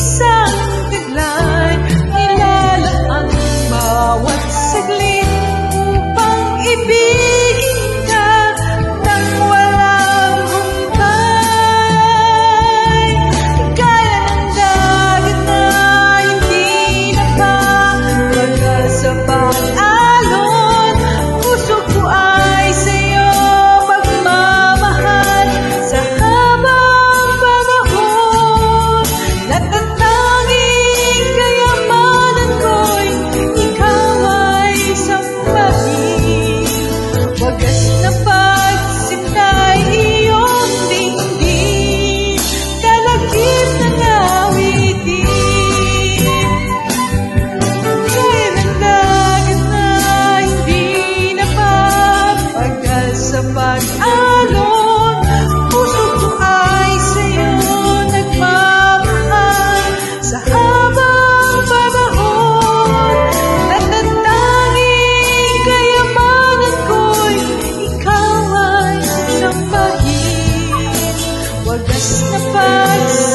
Isa sa pag-alon Puso ko ay sa'yo nagmamahal. Sa habang panahon Natatanging kayamanan ko'y Ikaw ay sambahin Wagas na pagsasabi